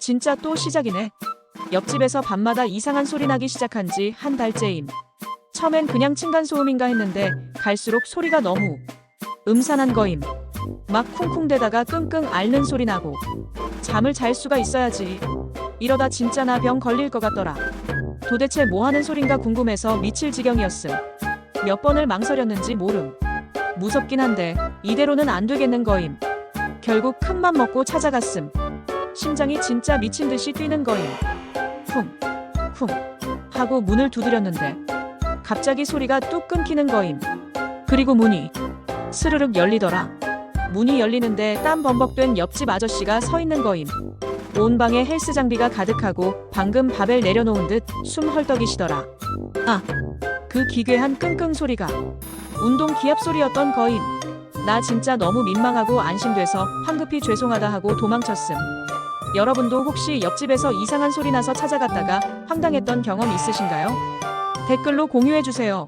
진짜 또 시작이네. 옆집에서 밤마다 이상한 소리 나기 시작한 지 한 달째임. 처음엔 그냥 층간소음인가 했는데 갈수록 소리가 너무 음산한 거임. 막 쿵쿵대다가 끙끙 앓는 소리 나고 잠을 잘 수가 있어야지. 이러다 진짜 나 병 걸릴 것 같더라. 도대체 뭐 하는 소린가 궁금해서 미칠 지경이었음. 몇 번을 망설였는지 모름. 무섭긴 한데 이대로는 안 되겠는 거임. 결국 큰맘 먹고 찾아갔음. 심장이 진짜 미친 듯이 뛰는 거임. 쿵, 쿵 하고 문을 두드렸는데 갑자기 소리가 뚝 끊기는 거임. 그리고 문이 스르륵 열리더라. 문이 열리는데 땀 범벅된 옆집 아저씨가 서 있는 거임. 온 방에 헬스 장비가 가득하고 방금 바벨 내려놓은 듯 숨 헐떡이시더라. 아, 그 기괴한 끙끙 소리가 운동 기합 소리였던 거임. 나 진짜 너무 민망하고 안심돼서 황급히 죄송하다 하고 도망쳤음. 여러분도 혹시 옆집에서 이상한 소리 나서 찾아갔다가 황당했던 경험 있으신가요? 댓글로 공유해주세요.